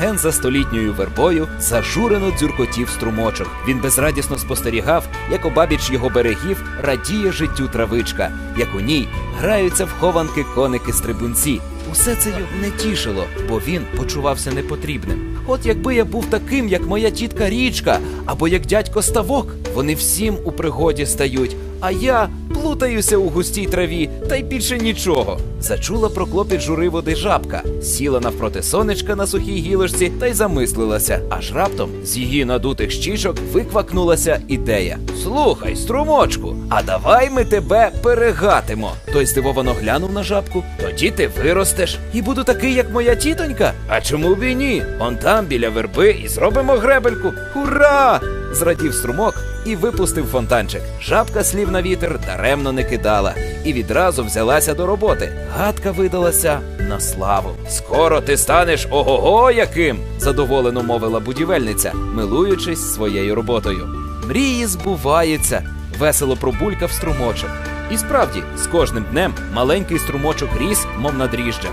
ген за столітньою вербою зажурено дзюркотів струмочок. Він безрадісно спостерігав, як обабіч його берегів радіє життю травичка, як у ній граються в хованки коники-стрибунці. Усе це його не тішило, бо він почувався непотрібним. От якби я був таким, як моя тітка Річка, або як дядько Ставок, вони всім у пригоді стають, а я плутаюся у густій траві та й більше нічого. Зачула про клопіт жури води жабка, сіла навпроти сонечка на сухій гілочці та й замислилася. Аж раптом з її надутих щічок виквакнулася ідея. Слухай, струмочку, а давай ми тебе перегатимо. Той здивовано глянув на жабку. Тоді ти виростеш і буду такий, як моя тітонька. А чому б і ні? Он там біля верби і зробимо гребельку. Ура! Зрадів струмок і випустив фонтанчик. Жабка слів на вітер даремно не кидала і відразу взялася до роботи. Гадка видалася на славу. Скоро ти станеш ого-го яким, задоволено мовила будівельниця, милуючись своєю роботою. Мрії збуваються, весело пробулькав струмочок. І справді, з кожним днем маленький струмочок ріс, мов на дріжджах.